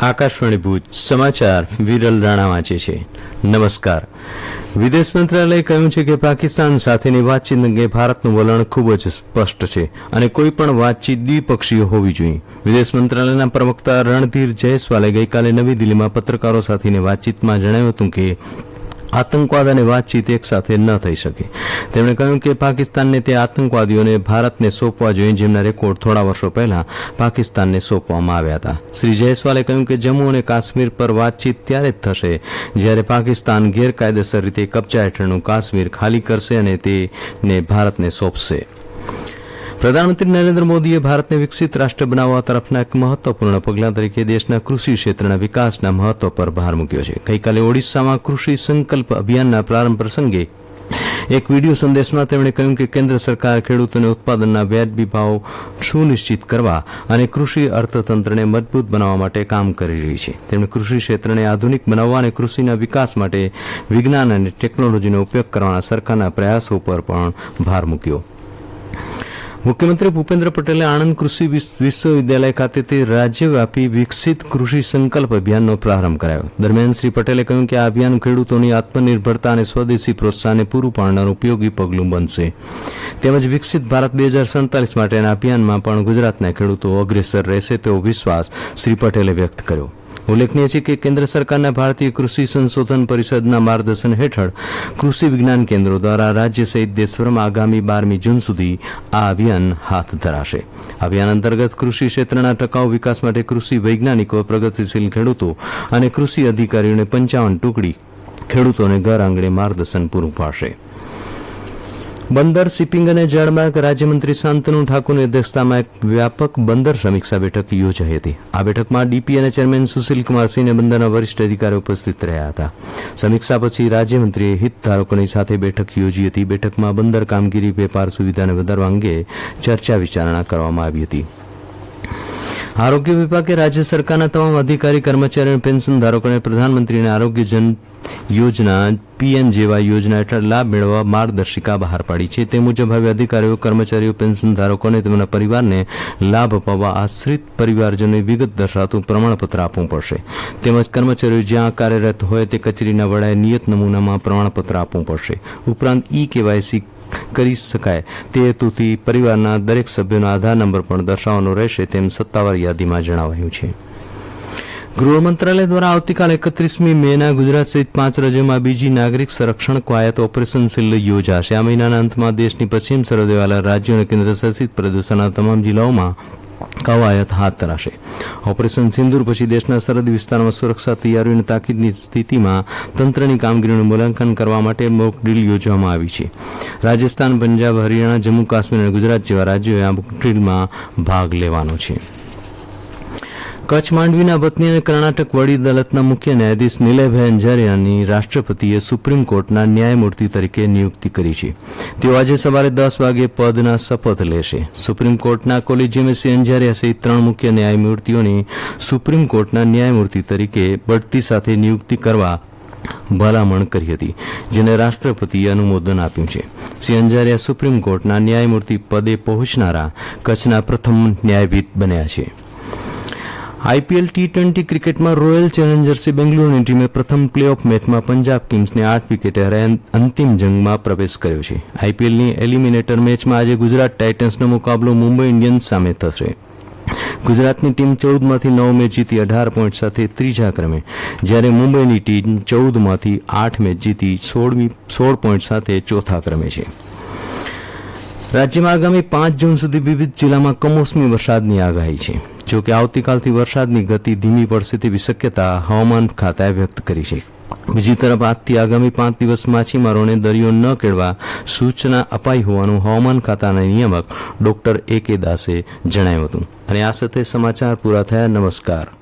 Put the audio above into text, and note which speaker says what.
Speaker 1: આકાશવાણી ભુજ સમાચાર વિરલ રાણા વાંચે છે. નમસ્કાર. વિદેશ મંત્રાલયે કહ્યું છે કે પાકિસ્તાન સાથેની વાતચીત અંગે ભારતનું વલણ ખૂબ જ સ્પષ્ટ છે અને કોઈ પણ વાતચીત દ્વિપક્ષીય હોવી જોઈએ. વિદેશ મંત્રાલયના પ્રવક્તા રણધીર જયસ્વાલે ગઈકાલે નવી દિલ્હીમાં પત્રકારો સાથેની વાતચીતમાં જણાવ્યું હતું કે આતંકવાદ અને વાતચીત એકસાથે ન થઈ શકે. તેમણે કહ્યું કે પાકિસ્તાનને તે આતંકવાદીઓને ભારતને સોંપવા જોઈએ જેમના રેકોર્ડ થોડા વર્ષો પહેલા પાકિસ્તાનને સોંપવામાં આવ્યા હતા. શ્રી જયસ્વાલે કહ્યું કે જમ્મુ અને કાશ્મીર પર વાતચીત ત્યારે જ થશે જ્યારે પાકિસ્તાન ગેરકાયદેસર રીતે કબજા હેઠળનું કાશ્મીર ખાલી કરશે અને તેને ભારતને સોંપશે. પ્રધાનમંત્રી નરેન્દ્ર મોદીએ ભારતને વિકસિત રાષ્ટ્ર બનાવવા તરફના એક મહત્વપૂર્ણ પગલા તરીકે દેશના કૃષિ ક્ષેત્રના વિકાસના મહત્વ પર ભાર મૂક્યો છે. ગઈકાલે ઓડિશામાં કૃષિ સંકલ્પ અભિયાનના પ્રારંભ પ્રસંગે એક વીડિયો સંદેશમાં તેમણે કહ્યું કે કેન્દ્ર સરકાર ખેડૂતોને ઉત્પાદનના વ્યાજબી ભાવ સુનિશ્ચિત કરવા અને કૃષિ અર્થતંત્રને મજબૂત બનાવવા માટે કામ કરી રહી છે. તેમણે કૃષિ ક્ષેત્રને આધુનિક બનાવવા અને કૃષિના વિકાસ માટે વિજ્ઞાન અને ટેકનોલોજીનો ઉપયોગ કરવાના સરકારના પ્રયાસો પર પણ ભાર મૂક્યો. મુખ્યમંત્રી ભૂપેન્દ્ર પટેલે આણંદ કૃષિ વિશ્વવિદ્યાલય ખાતેથી રાજ્યવ્યાપી વિકસિત કૃષિ સંકલ્પ અભિયાનનો પ્રારંભ કરાયો. દરમિયાન શ્રી પટેલે કહ્યું કે આ અભિયાન ખેડૂતોની આત્મનિર્ભરતા અને સ્વદેશી પ્રોત્સાહનને પૂરું પાડનાર ઉપયોગી પગલું બનશે. તેમજ વિકસિત ભારત બે હજાર સડતાલીસ માટેના અભિયાનમાં પણ ગુજરાતના ખેડૂતો અગ્રેસર રહેશે તેવો વિશ્વાસ શ્રી પટેલે વ્યક્ત કર્યો. ઉલ્લેખનીય છે કે કેન્દ્ર સરકારના ભારતીય કૃષિ સંશોધન પરિષદના માર્ગદર્શન હેઠળ કૃષિ વિજ્ઞાન કેન્દ્રો દ્વારા રાજ્ય સહિત દેશભરમાં આગામી બારમી જૂન સુધી આ અભિયાન હાથ ધરાશે. અભિયાન અંતર્ગત કૃષિ ક્ષેત્રના ટકાઉ વિકાસ માટે કૃષિ વૈજ્ઞાનિકો, પ્રગતિશીલ ખેડૂતો અને કૃષિ અધિકારીઓને પંચાવન ટુકડી ખેડૂતોને ઘર આંગણે માર્ગદર્શન પૂરું પાડશે. બંદર શિપિંગ અને જળમાર્ગ રાજ્યમંત્રી શાંતનુ ઠાકુરની અધ્યક્ષતામાં એક વ્યાપક બંદર સમીક્ષા બેઠક યોજાઈ હતી. આ બેઠકમાં ડીપી અને ચેરમેન સુશીલ કુમાર સિંહ અને બંદરના વરિષ્ઠ અધિકારીઓ ઉપસ્થિત રહ્યા હતા. સમીક્ષા પછી રાજ્યમંત્રીએ હિતધારકોની સાથે બેઠક યોજી હતી. બેઠકમાં બંદર કામગીરી, વેપાર સુવિધાને વધારવા અંગે ચર્ચા વિચારણા કરવામાં આવી હતી. આરોગ્ય વિભાગે રાજ્ય સરકારના તમામ અધિકારી કર્મચારીઓ અને પેન્શન ધારકોને પ્રધાનમંત્રીની આરોગ્ય જન યોજના પીએમ જેવા યોજના હેઠળ લાભ મેળવવા માર્ગદર્શિકા બહાર પાડી છે. તે મુજબ હવે અધિકારીઓ, કર્મચારીઓ, પેન્શન ધારકોને તેમના પરિવારને લાભ અપાવવા આશ્રિત પરિવારજનોને વિગત દર્શાવતું પ્રમાણપત્ર આપવું પડશે. તેમજ કર્મચારીઓ જ્યાં કાર્યરત હોય તે કચેરીના વડાએ નિયત નમૂનામાં પ્રમાણપત્ર આપવું પડશે. ઉપરાંત ઈ કેવાયસી કરી શકાય. તે હેતુથી પરિવારના દરેક સભ્યોનો આધાર નંબર પણ દર્શાવવાનો રહેશે તેમ સત્તાવાર યાદીમાં જણાવાયું છે. ગૃહ મંત્રાલય દ્વારા આવતીકાલ એકત્રીસમી મેના ગુજરાત સહિત પાંચ રાજ્યોમાં બીજી નાગરિક સંરક્ષણ કવાયત ઓપરેશન સિલ્લ યોજાશે. આ મહિનાના અંતમાં દેશની પશ્ચિમ સરહદેવાળા રાજ્યો અને કેન્દ્ર શાસિત પ્રદેશોના તમામ જિલ્લાઓમાં કવાયત હાથ ધરાશે. ઓપરેશન સિંદુર પછી દેશના સરહદ વિસ્તારમાં સુરક્ષા તૈયારીઓની તાકીદની સ્થિતિમાં તંત્રની કામગીરીનું મૂલ્યાંકન કરવા માટે મોક ડ્રીલ યોજવામાં આવી છે. રાજસ્થાન, પંજાબ, હરિયાણા, જમ્મુ, કાશ્મીર અને ગુજરાત જેવા રાજ્યોએ આ મોક ડ્રીલમાં ભાગ લેવાનો છે. કચ્છ માંડવીના વતની અને કર્ણાટક વડી અદાલતના મુખ્ય ન્યાયાધીશ નિલયભાઈ અંજારિયાની રાષ્ટ્રપતિએ સુપ્રીમ કોર્ટના ન્યાયમૂર્તિ તરીકે નિયુક્તિ કરી છે. તેઓ આજે સવારે દસ વાગે પદના શપથ લેશે. સુપ્રીમ કોર્ટના કોલેજિયમે શ્રી અંજારિયા સહિત ત્રણ મુખ્ય ન્યાયમૂર્તિઓની સુપ્રીમ કોર્ટના ન્યાયમૂર્તિ તરીકે બઢતી સાથે નિયુક્તિ કરવા ભલામણ કરી હતી, જેને રાષ્ટ્રપતિએ અનુમોદન આપ્યું છે. શ્રી અંજારિયા સુપ્રીમ કોર્ટના ન્યાયમૂર્તિ પદે પહોંચનારા કચ્છના પ્રથમ ન્યાયાધીશ બન્યા છે. આઈપીએલ ટી ટ્વેન્ટી ક્રિકેટમાં રોયલ ચેલેન્જર્સે બેંગ્લોરની ટીમે પ્રથમ પ્લેઓફ મેચમાં પંજાબ કિંગ્સને આઠ વિકેટે હરાઈ અંતિમ જંગમાં પ્રવેશ કર્યો છે. આઈપીએલની એલિમિનેટર મેચમાં આજે ગુજરાત ટાઇટન્સનો મુકાબલો મુંબઈ ઇન્ડિયન્સ સામે થશે. ગુજરાતની ટીમ ચૌદમાંથી નવ મેચ જીતી અઢાર પોઈન્ટ સાથે ત્રીજા ક્રમે, જ્યારે મુંબઈની ટીમ ચૌદમાંથી આઠ મેચ જીતી સોળમી, સોળ પોઈન્ટ સાથે ચોથા ક્રમે છે. રાજ્યમાં આગામી પાંચ જૂન સુધી વિવિધ જિલ્લામાં કમોસમી વરસાદની આગાહી છે. જો કે આવતીકાલથી વરસાદની ગતિ ધીમી પડશે તેવી શક્યતા હવામાન ખાતાએ વ્યક્ત કરી છે. બીજી તરફ, આજથી આગામી પાંચ દિવસ માછીમારોને દરિયો ન કેળવા સૂચના અપાઈ હોવાનું હવામાન ખાતાના નિયામક ડોક્ટર એ કે દાસે જણાવ્યું હતું. અને આ સાથે સમાચાર પૂરા થયા. નમસ્કાર.